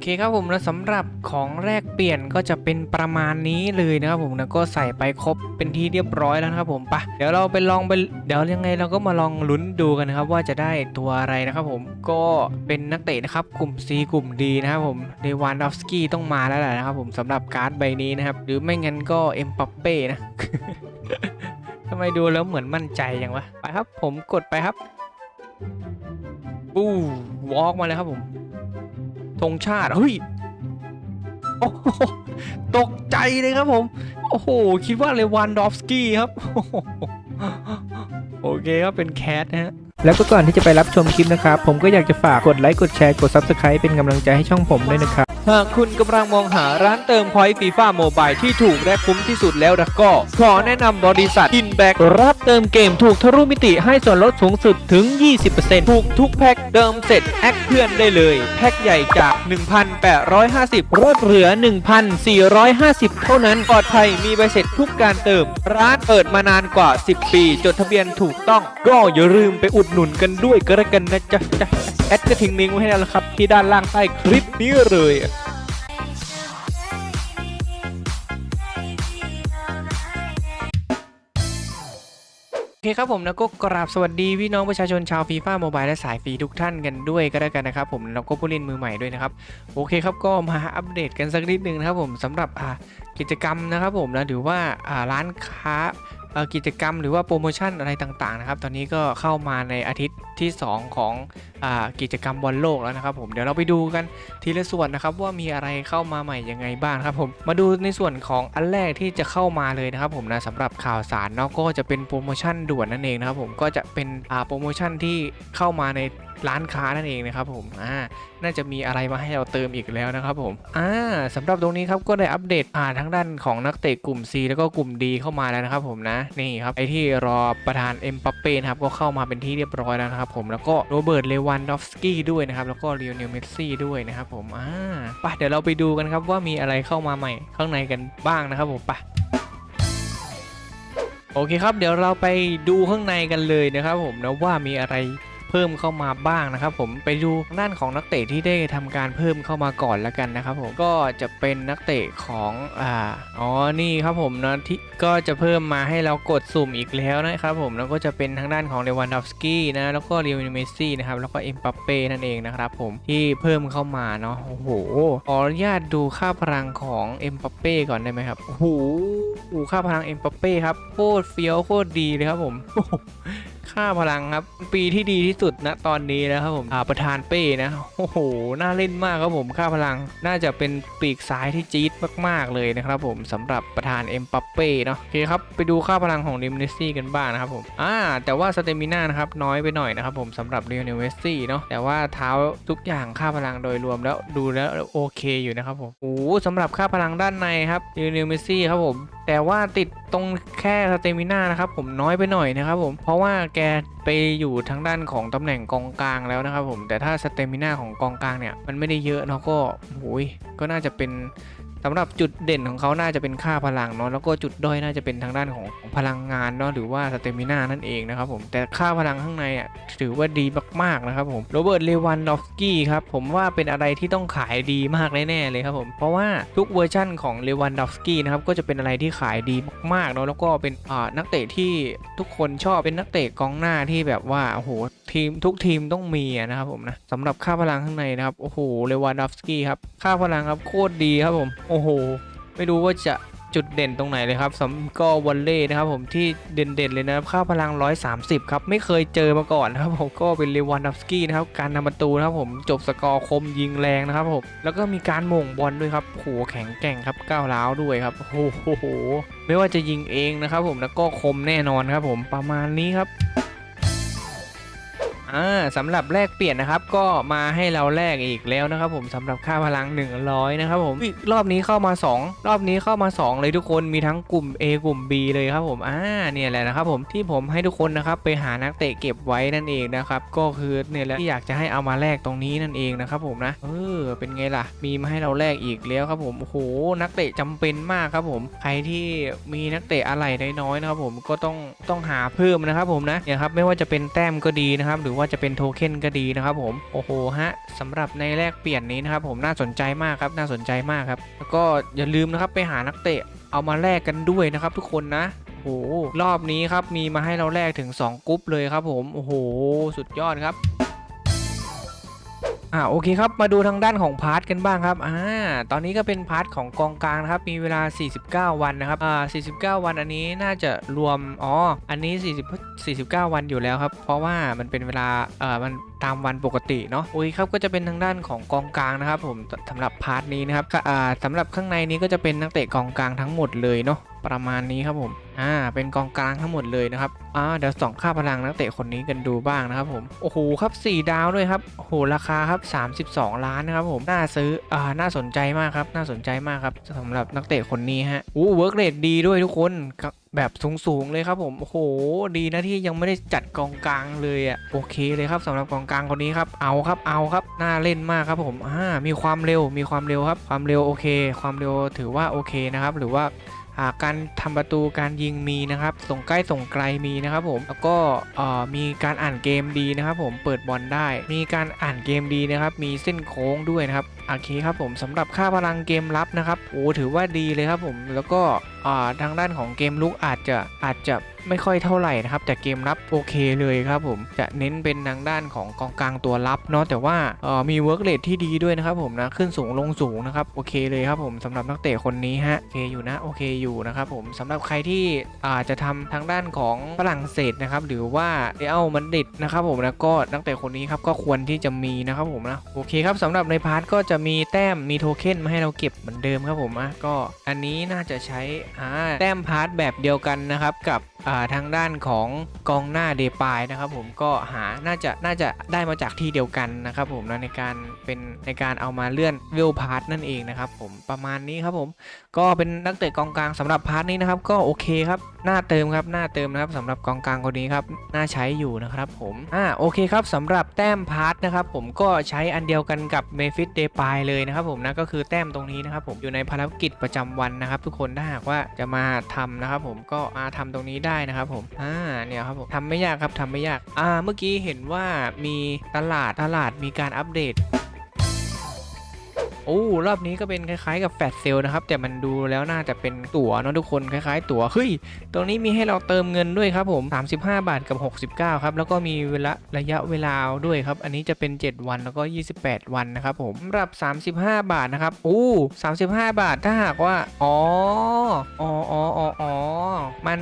เคครับผมแล้วสำหรับของแรกเปลี่ยนก็จะเป็นประมาณนี้เลยนะครับผมนะก็ใส่ไปครบเป็นที่เรียบร้อยแล้วนะครับผมปะเดี๋ยวเราไปลองไปเดี๋ยวยังไงเราก็มาลองลุ้นดูกันนะครับ ว่าจะได้ตัวอะไรนะครับผมก็เป็นนักเตะนะครับกลุ่ม C กลุ่ม D นะครับผมเดวานดอฟสกี้ต้องมาแล้วแหละนะครับผมสำหรับการ์ดใบนี้นะครับหรือไม่งั้นก็เอ็มปัปเป้นะทำไมดูแล้วเหมือนมั่นใจยังวะไปครับผมกดไปครับปูวอล์กมาเลยครับผม ธงชาติเฮ้ยโอ้โหตกใจเลยครับผม โอ้โห คิดว่าเลวันดอฟสกี้ครับ โอเคครับเป็นแคทนะฮะแล้วก็ก่อนที่จะไปรับชมคลิปนะครับ ผมก็อยากจะฝากกดไลค์กดแชร์กด Subscribe เป็นกำลังใจให้ช่องผมด้วยนะครับหากคุณกำลังมองหาร้านเติมพอยต์ฟีฟ่าโมบายที่ถูกและคุ้มที่สุดแล้วละก็ ขอแนะนำบริษัทอินแบกรับเติมเกมถูกทะลุมิติให้ส่วนลดสูงสุดถึง 20%ถูกทุกแพ็คเติมเสร็จแอคเพื่อนได้เลย แพ็คใหญ่จาก 1,850ลดเหลือ 1,450 เท่านั้นปลอดภัยมีใบเสร็จทุกการเติม ร้านเปิดมานานกว่า 10 ปี จดทะเบียนถูกต้อง ก็อย่าลืมไปอุดหนุนกันด้วยก็แล้วกันนะจ๊ะแอดก็ทิ้งลิงก์ไว้ให้แล้วละครับที่ด้านล่างใต้คลิปนี้เลย โอเคครับผมแล้วก็กราบสวัสดีพี่น้องประชาชนชาวฟีฟ่าโมบายและสายฟรีทุกท่านกันด้วยก็แล้วกันนะครับผมแล้วก็ผู้เล่นมือใหม่ด้วยนะครับโอเคครับก็มาอัปเดตกันสักนิดนึงนะครับผมสำหรับอ่ากิจกรรมนะครับผมนะหรือว่าอ่าร้านค้า กิจกรรมหรือว่าโปรโมชั่นอะไรต่างๆนะครับ ตอนนี้ก็เข้ามาในอาทิตย์ที่ 2 ของอกิจกรรมบอลโลกแล้วนะครับผมเดี๋ยวเราไปดูกันทีละส่วนนะครับว่ามีอะไรเข้ามาใหม่ยังไงบ้างครับผมมาดูในส่วนของอันแรกที่จะเข้ามาเลยนะครับผมนะสำหรับข่าวสารเนาะก็จะเป็นโปรโมชั่นด่วนนั่นเองนะครับผมก็จะเป็นโปรโมชั่นที่เข้ามาใน ร้านค้านั่นเองนะครับผมอ่าน่าจะมีอะไรมาให้เราเติมอีกแล้วนะครับผมอ่าสำหรับตรงนี้ครับก็ได้อัปเดตอ่าทั้งด้านของนักเตะกลุ่ม C แล้วก็กลุ่ม D เข้ามาแล้วนะครับผมนะนี่ครับไอที่รอประธานเอ็มปัปเป้นะครับก็เข้ามาเป็นที่เรียบร้อยแล้วนะครับผมแล้วก็โรเบิร์ตเลวันดอฟสกี้ด้วยนะครับแล้วก็เรียวเนลเมสซี่ด้วยนะครับผมอ่าไปเดี๋ยวเราไปดูกันครับว่ามีอะไรเข้ามาใหม่ข้างในกันบ้างนะครับผมไปโอเคครับ เดี๋ยวเราไปดูข้างในกันเลยนะครับผมนะว่ามีอะไร เพิ่มเข้ามาบ้างนะครับผมไปดูทางด้านของนักเตะที่ได้ทำการเพิ่มเข้ามาก่อนแล้วกันนะครับผมก็จะเป็นนักเตะของอ่าอ๋อนี่ครับผมนะที่ก็จะเพิ่มมาให้เรากดสุ่มอีกแล้วนะครับผมแล้วก็จะเป็นทางด้านของเลวันดอฟสกี้นะแล้วก็เรียวเมซี่นะครับแล้วก็เอ็มปัปเป้นั่นเองนะครับผมที่เพิ่มเข้ามาเนาะโอ้โหขออนุญาตดูค่าพลังของเอ็มปัปเป้ก่อนได้ไหมครับโอ้โหค่าพลังเอ็มปัปเป้ครับโคตรเฟี้ยวโคตรดีเลยครับผม ค่าพลังครับ ปีที่ดีที่สุดนะตอนนี้นะครับผมอาประธานเป้นะโอ้โหน่าเล่นมากครับผมค่าพลัง น่าจะเป็นปีกซ้ายที่จี๊ดมากๆเลยนะครับผมสำหรับประธานเอ็มปัปเป้เนาะโอเคครับไปดูค่าพลังของเดมเนสซี่กันบ้างนะครับผมอ่าแต่ว่าสเตมิน่านะครับน้อยไปหน่อยนะครับผมสำหรับเรียวเนลเมสซี่เนาะแต่ว่าเท้าทุกอย่างค่าพลังโดยรวมแล้วดูแล้วโอเคอยู่นะครับผมโอ้โหสำหรับค่าพลังด้านในครับเรียวเนลเมสซี่ครับผมแต่ว่าติดตรงแค่สเตมิน่านะครับผมน้อยไปหน่อยนะครับผมเพราะว่าแกไปอยู่ทางด้านของตำแหน่งกองกลางแล้วนะครับผมแต่ถ้าสเตมิน่าของกองกลางเนี่ยมันไม่ได้เยอะเนาะก็โอ้ยก็น่าจะเป็น สำหรับจุดเด่นของเขาน่าจะเป็นค่าพลังเนาะแล้วก็จุดด้อยน่าจะเป็นทางด้านของพลังงานเนาะหรือว่าสเตมิน่านั่นเองนะครับผมแต่ค่าพลังข้างในอะถือว่าดีมากๆนะครับผมโรเบิร์ตเลวันดอฟสกี้ครับผมว่าเป็นอะไรที่ต้องขายดีมากแน่ๆเลยครับผมเพราะว่าทุกเวอร์ชั่นของเลวันดอฟสกี้นะครับก็จะเป็นอะไรที่ขายดีมากๆเนาะแล้วก็เป็นอ่านักเตะที่ทุกคนชอบเป็นนักเตะกองหน้าที่แบบว่าโอ้โหทีมทุกทีมต้องมีนะครับผมนะสำหรับค่าพลังข้างในนะครับโอ้โหเลวันดอฟสกี้ครับค่าพลังครับโคตรดีครับผมโโอ้โห ไม่รู้ว่าจะจุดเด่นตรงไหนเลยครับสำก็วอลเล่นะครับผมที่เด่นๆเลยนะครับค่าพลัง 130 ครับ ไม่เคยเจอมาก่อนนะครับผมก็เป็นเลวันดับสกี้นะครับ การทำประตูนะครับผมจบสกอร์คมยิงแรงนะครับผมแล้วก็มีการหม่งบอลด้วยครับโหแข็งแกร่งครับก้าวร้าวด้วยครับโอ้โหไม่ว่าจะยิงเองนะครับผมแล้วก็คมแน่นอนครับผมประมาณนี้ครับ อ่าสำหรับแลกเปลี่ยนนะครับก็มาให้เราแลกอีกแล้วนะครับผมสำหรับค่าพลัง 100 นะครับผมรอบนี้เข้ามา 2 รอบนี้เข้ามา 2 เลยทุกคนมีทั้งกลุ่ม A กลุ่ม B เลยครับผมอ่าเนี่ยแหละนะครับผมที่ผมให้ทุกคนนะครับไปหานักเตะเก็บไว้นั่นเองนะครับก็คือเนี่ยแหละที่อยากจะให้เอามาแลกตรงนี้นั่นเองนะครับผมนะเออเป็นไงล่ะ มีมาให้เราแลกอีกแล้วครับผมโอ้โหนักเตะจำเป็นมากครับผมใครที่มีนักเตะอะไรน้อยๆนะครับผมก็ต้องต้องหาเพิ่มนะครับผมนะเนี่ยครับไม่ว่าจะเป็นแต้มก็ดีนะครับหรือว่าว่าจะเป็นโทเค็นก็ดีนะครับผมโอ้โหฮะสำหรับในแลกเปลี่ยนนี้นะครับผมน่าสนใจมากครับน่าสนใจมากครับแล้วก็อย่าลืมนะครับไปหานักเตะเอามาแลกกันด้วยนะครับทุกคนนะโอ้โหรอบนี้ครับมีมาให้เราแลกถึง 2กรุ๊ปเลยครับผมโอ้โหสุดยอดครับ อ่าโอเคครับมาดูทางด้านของพาร์ทกันบ้างครับอ่าตอนนี้ก็เป็นพาร์ทของกองกลางนะครับมีเวลา 49 วันนะครับอ่า49 วันอันนี้น่าจะรวมอ๋ออันนี้40 49 วันอยู่แล้วครับ เพราะว่ามันเป็นเวลาเอ่อมัน ตามวันปกติเนาะโอ้ยครับก็จะเป็นทางด้านของกองกลางนะครับผมสำหรับพาร์ทนี้นะครับก็อ่าสำหรับข้างในนี้ก็จะเป็นนักเตะกองกลางทั้งหมดเลยเนาะประมาณนี้ครับผม อ่า เป็นกองกลางทั้งหมดเลยนะครับ อ่า เดี๋ยวส่องค่าพลังนักเตะคนนี้กันดูบ้างนะครับผม โอ้โห ครับ 4 ดาวด้วยครับ โอ้โห ราคาครับ 32 ล้านนะครับผม น่าซื้อ อ่า น่าสนใจมากครับ น่าสนใจมากครับสำหรับนักเตะคนนี้ฮะ อู้เวิร์กเรทดีด้วยทุกคนกับ แบบสูงๆเลยครับผมโอ้โหดีนะที่ยังไม่ได้จัดกองกลางเลยอะโอเคเลยครับสำหรับกองกลางคนนี้ครับเอาครับเอาครับน่าเล่นมากครับผมอ่ามีความเร็วมีความเร็วครับ ความเร็วโอเค ความเร็วถือว่าโอเคนะครับหรือว่าาการทำประตูการยิงมีนะครับส่งใกล้ส่งไกลมีนะครับผมแล้วก็มีการอ่านเกมดีนะครับผมเปิดบอลได้ มีการอ่านเกมดีนะครับมีเส้นโค้งด้วยนะครับโอเคครับผมสำหรับค่าพลังเกมรับนะครับโอ้ถือว่าดีเลยครับผมแล้วก็ทางด้านของเกมลุกอาจจะอาจจะไม่ค่อยเท่าไหร่นะครับแต่เกมรับโอเคเลยครับผมจะเน้นเป็นทางด้านของกองกลางตัวรับเนาะแต่ว่ามีเวิร์กเรทที่ดีด้วยนะครับผมนะขึ้นสูงลงสูงนะครับโอเคเลยครับผมสำหรับนักเตะคนนี้ฮะโอเคอยู่นะโอเคอยู่นะครับผมสำหรับใครที่อาจจะทำทางด้านของฝรั่งเศสนะครับหรือว่าเรอัลมันดิดนะครับผมนะก็นักเตะคนนี้ครับก็ควรที่จะมีนะครับผมนะโอเคครับสำหรับในพาร์ทก็จะจะมีแต้มมีโทเค็นมาให้เราเก็บเหมือนเดิมครับผมอะก็อันนี้น่าจะใช้อ่าแต้มพาร์ทแบบเดียวกันนะครับกับ ทางด้านของกองหน้าเดปายนะครับผมก็หาน่าจะน่าจะได้มาจากที่เดียวกันนะครับผมนะในการเป็นในการเอามาเลื่อนเวลพาร์ทนั่นเองนะครับผมประมาณนี้ครับผมก็เป็นนักเตะกองกลางสำหรับพาร์ทนี้นะครับก็โอเคครับหน้าเติมครับหน้าเติมนะครับสำหรับกองกลางคนนี้ครับน่าใช้อยู่นะครับผมอ่าโอเคครับสำหรับแต้มพาร์ทนะครับผมก็ใช้อันเดียวกันกับเมฟิสเดปายเลยนะครับผมนะก็คือแต้มตรงนี้นะครับผมอยู่ในภารกิจประจำวันนะครับ ทุกคนถ้าหากว่าจะมาทำนะครับผมก็มาทำตรงนี้ได้ได้นะครับผมอ่าเนี่ยครับผมทำไม่ยากครับทำไม่ยากอ่าเมื่อกี้เห็นว่ามีตลาดตลาดมีการอัปเดต โอ้รอบนี้ก็เป็นคล้ายๆกับแฟตเซลนะครับ แต่มันดูแล้วน่าจะเป็นตั๋วเนอะทุกคนคล้ายๆ ตั๋วเฮ้ยตรงนี้มีให้เราเติมเงินด้วยครับผม 35 บาทกับ 69 ครับแล้วก็มีเวลาระยะเวลาด้วยครับ อันนี้จะเป็น 7 วันแล้วก็ 28 วันนะครับผมสำหรับ 35 บาทนะครับโอ้35 บาทถ้าหากว่าอ๋ออ๋ออ๋ออ๋ออ๋อมัน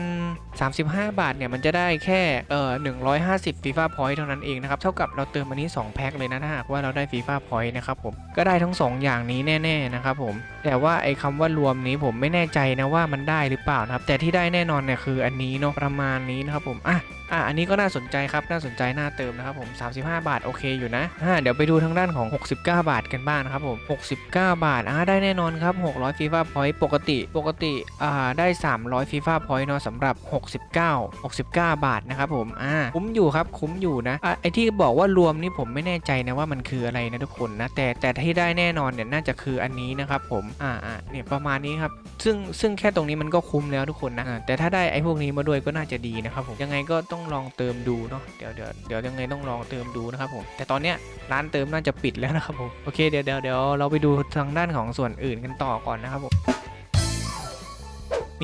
35 บาทเนี่ยมันจะได้แค่เอ่อ150ฟีฟ่าพอยต์เท่านั้นเองนะครับเท่ากับเราเติมอันนี้ 2 แพ็คเลยนะถ้าหากว่าเราได้ฟีฟ่าพอยต์นะครับผมก็ได้ทั้ง 2 อย่างางนี้แน่ๆนะครับผมแต่ว่าไอ้คำว่ารวมนี้ผมไม่แน่ใจนะว่ามันได้หรือเปล่านะครับแต่ที่ได้แน่นอนเนี่ยคืออันนี้เนาะประมาณนี้นะครับผมอะ อะอันนี้ก็น่าสนใจครับน่าสนใจน่าเติมนะครับผม 35 บาทโอเคอยู่นะอ่าเดี๋ยวไปดูทางด้านของ 69 บาทกันบ้างนะครับผม 69 บาทอ่าได้แน่นอนครับ 600ฟีฟ่าพอยต์ปกติปกติอ่าได้ 300ฟีฟ่าพอยต์เนาะสำหรับ 69 69 บาทนะครับผมอ่าคุ้มอยู่ครับคุ้มอยู่นะอะไอที่บอกว่ารวมนี่ผมไม่แน่ใจนะว่ามันคืออะไรนะทุกคนนะแต่แต่ที่ได้แน่นอนเนี่ยน่าจะคืออันนี้นะครับผมอ่าอ่าเนี่ยประมาณนี้ครับซึ่งซึ่งแค่ตรงนี้มันก็คุ้มแล้วทุกคนนะแต่ถ้าได้ไอพวกนี้มาด้วยก็น่าจะดีนะครับผมยังไงก็ต้ององลองเติมดูเนาะเดี๋ยวเดี๋ยวเดี๋ยวยังไงต้องลองเติมดูนะครับผมแต่ตอนเนี้ยร้านเติมน่าจะปิดแล้วนะครับผมโอเคเดี๋ยวเดี๋ยวเดี๋ยวเราไปดูทางด้านของส่วนอื่นกันต่อก่อนนะครับผม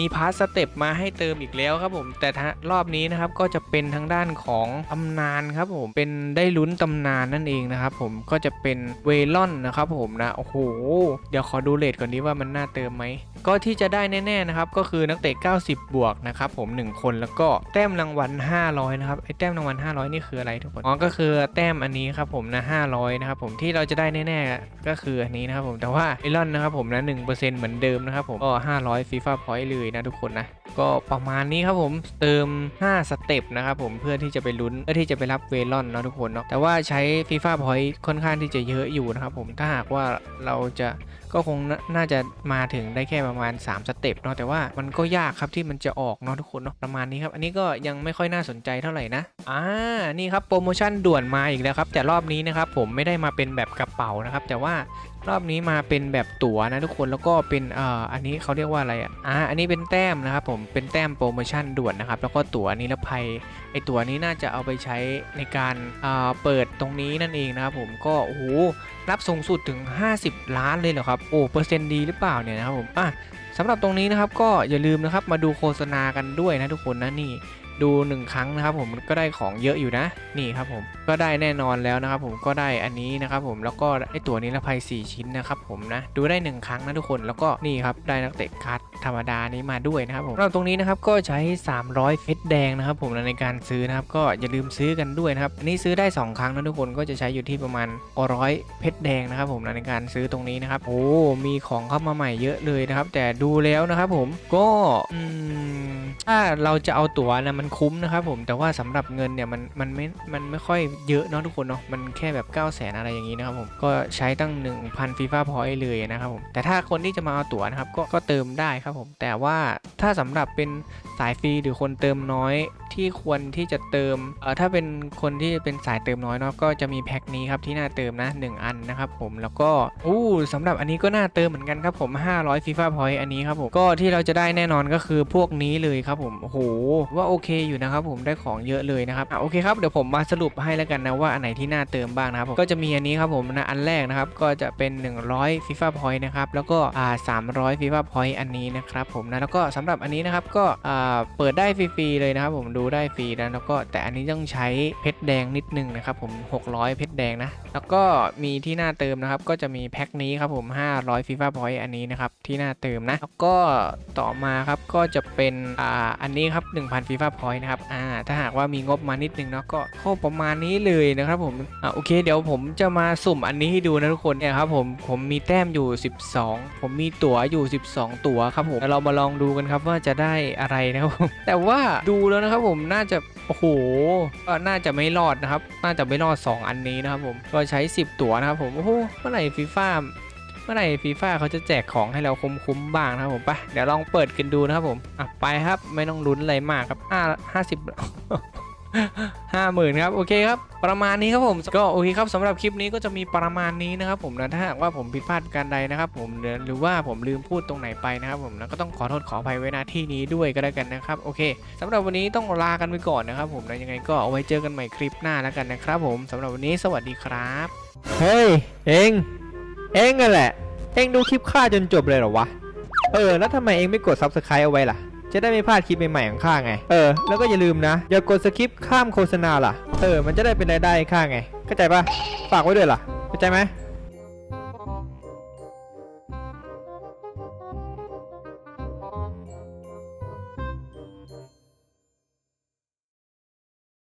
มีพาร์ทสเต็ปมาให้เติมอีกแล้วครับผม แต่ถ้ารอบนี้นะครับก็จะเป็นทางด้านของตำนานครับผมเป็นได้ลุ้นตำนานนั่นเองนะครับผมก็จะเป็นเวลอนนะครับผมนะโอ้โห เดี๋ยวขอดูเลทก่อนดีว่ามันน่าเติมไหม ก็ที่จะได้แน่ๆนะครับก็คือนักเตะ 90 บวกนะครับผม 1 คนแล้วก็แต้มรางวัล 500 นะครับไอ้แต้มรางวัล 500 นี่คืออะไรทุกคนอ๋อก็คือแต้มอันนี้ครับผมนะ 500 นะครับผมที่เราจะได้แน่ๆก็คืออันนี้นะครับผมแต่ว่าไอรอนนะครับผมนะ1%เหมือนเดิมนะครับผมก็ 500ฟีฟ่าพอยต์เลยนะทุกคนนะก็ประมาณนี้ครับผมเติม 5 สเต็ปนะครับผมเพื่อที่จะไปลุ้นเพื่อที่จะไปรับเวลอนเนาะทุกคนเนาะแต่ว่าใช้ฟีฟ่าพอยต์ค่อนข้างที่จะเยอะอยู่นะครับผมถ้าหากว่าเราจะก็คงนน่าจะมาถึงได้แค่ประมาณ 3 สเต็ปเนาะแต่ว่ามันก็ยากครับที่มันจะออกเนาะทุกคนเนาะประมาณนี้ครับ อันนี้ก็ยังไม่ค่อยน่าสนใจเท่าไหร่นะอ่านี่ครับโปรโมชั่นด่วนมาอีกแล้วครับแต่รอบนี้นะครับผมไม่ได้มาเป็นแบบกระเป๋านะครับแต่ว่า รอบนี้มาเป็นแบบตั๋วนะทุกคนแล้วก็เป็นเอ่ออันนี้เขาเรียกว่าอะไรอะอ่าอันนี้เป็นแต้มนะครับผมเป็นแต้มโปรโมชั่นด่วนนะครับแล้วก็ตั๋วนิรภัยไอตั๋วนี้น่าจะเอาไปใช้ในการอ่าเปิดตรงนี้นั่นเองนะครับผมก็โอ้โหรับสูงสุดถึง 50 ล้านเลยเหรอครับโอ้เปอร์เซ็นต์ดีหรือเปล่าเนี่ยนะครับผมอะสำหรับตรงนี้นะครับก็อย่าลืมนะครับมาดูโฆษณากันด้วยนะทุกคนนะนี่ ดูหนึ่งครั้งนะครับผมก็ได้ของเยอะอยู่นะนี่ครับผมก็ได้แน่นอนแล้วนะครับผมก็ได้อันนี้นะครับผมแล้วก็ไอตัวนิรภัย 4 ชิ้นนะครับผมนะดูได้ 1 ครั้งนะทุกคนแล้วก็นี่ครับได้นักเตะคัดธรรมดานี้มาด้วยนะครับผมเราตรงนี้นะครับก็ใช้ 300เพชรแดงนะครับผมในการซื้อนะครับก็อย่าลืมซื้อกันด้วยนะครับอันนี้ซื้อได้ 2 ครั้งนะทุกคนก็จะใช้อยู่ที่ประมาณ100เพชรแดงนะครับผมในการซื้อตรงนี้นะครับโอ้มีของเข้ามาใหม่เยอะเลยนะครับแต่ดูแล้วนะครับผมก็ถ้าเราจะเอาตั๋วนะมันคุ้มนะครับผมแต่ว่าสำหรับเงินเนี่ยมันมันไม่มันไม่ค่อยเยอะเนาะทุกคนเนาะมันแค่แบบ 9 0 0แสนอะไรอย่างนี้นะครับผมก็ใช้ตั้ง 1,000ฟีฟ่าพอยต์เลยนะครับผมแต่ถ้าคนที่จะมาเอาตั๋วนะครับก็ก็เติมได้ครับผมแต่ว่าถ้าสำหรับเป็นสายฟรีหรือคนเติมน้อยที่ควรที่จะเติมเอ่อถ้าเป็นคนที่เป็นสายเติมน้อยเนาะก็จะมีแพ็คนี้ครับที่น่าเติมนะหนึ่งอันนะครับผมแล้วก็อู้สำหรับอันนี้ก็น่าเติมเหมือนกันครับผม 500ฟีฟ่าพอยต์อันนี้ครับผมก็ที่เราจะได้แน่นอนก็คือพวกนี้เลยครับผมโอ้โหว่าโอเคอยู่นะครับผมได้ของเยอะเลยนะครับอะโอเคครับเดี๋ยวผมมาสรุปให้แล้วกันนะว่าอันไหนที่น่าเติมบ้างนะครับผมก็จะมีอันนี้ครับผมนะอันแรกนะครับก็จะเป็น 100ฟีฟ่าพอยต์นะครับแล้วก็อ่า300ฟีฟ่าพอยต์อันนี้นะครับผมนะแล้วก็สำหรับอันนี้นะครับก็อ่าเปิดได้ฟรีๆเลยนะครับผมดูได้ฟรีนะแล้วก็แต่อันนี้ต้องใช้เพชรแดงนิดนึงนะครับผม600 เพชรแดงนะ แล้วก็มีที่หน่าเติมนะครับ ก็จะมีแพ็คนี้ครับผม 500ฟีฟ่าพอยต์อันนี้นะครับที่หน่าเติมนะ แล้วก็ต่อมาครับก็จะเป็นอ่าอันนี้ครับ 1,000ฟีฟ่าพอยต์นะครับอ่าถ้าหากว่ามีงบมานิดนึงเนาะก็ก็ประมาณนี้เลยนะครับผมอ่าโอเค เดี๋ยวผมจะมาสุ่มอันนี้ให้ดูนะทุกคนเนี่ยครับผมผมมีแต้มอยู่ 12 ผมมีตั๋วอยู่ 12 ตั๋วครับผมเดี๋ยวเรามาลองดูกันครับว่าจะได้อะไรนะครับแต่ว่าดูแล้วนะครับผมน่าจะโอ้โหก็น่าจะไม่รอดนะครับ น่าจะไม่รอด 2 อันนี้นะครับผมก็ใช้ 10 ตั๋วนะครับผมโอ้โหเมื่อไหร่ฟีฟ่าเมื่อไหร่ฟีฟ่าเขาจะแจกของให้เราคุ้มๆบ้างนะครับผมไปเดี๋ยวลองเปิดกันดูนะครับผมอะไปครับไม่ต้องลุ้นอะไรมากครับห้าห้าสิบ ห้าหมื่นครับโอเคครับประมาณนี้ครับผมก็โอเคครับสำหรับคลิปนี้ก็จะมีประมาณนี้นะครับผมนะถ้าหากว่าผมผิดพลาดการใดนะครับผมหรือว่าผมลืมพูดตรงไหนไปนะครับผมนะก็ต้องขอโทษขออภัยไว้ณที่นี้ด้วยก็แล้วกันนะครับโอเคสำหรับวันนี้ต้องลากันไปก่อนนะครับผมนะยังไงก็เอาไว้เจอกันใหม่คลิปหน้าแล้วกันนะครับผมสำหรับวันนี้สวัสดีครับเฮ้ยเองเองนั่นแหละเองดูคลิปข้าจนจบเลยเหรอวะเออแล้วทำไมเองไม่กด subscribe เอาไว้ล่ะ จะได้ไม่พลาดคลิปใหม่ๆของข้าไง เออ แล้วก็อย่าลืมนะ อย่ากดสคิปข้ามโฆษณาล่ะ เออ มันจะได้เป็นรายได้ให้ข้าไง เข้าใจปะฝากไว้ด้วยล่ะ เข้าใจไหม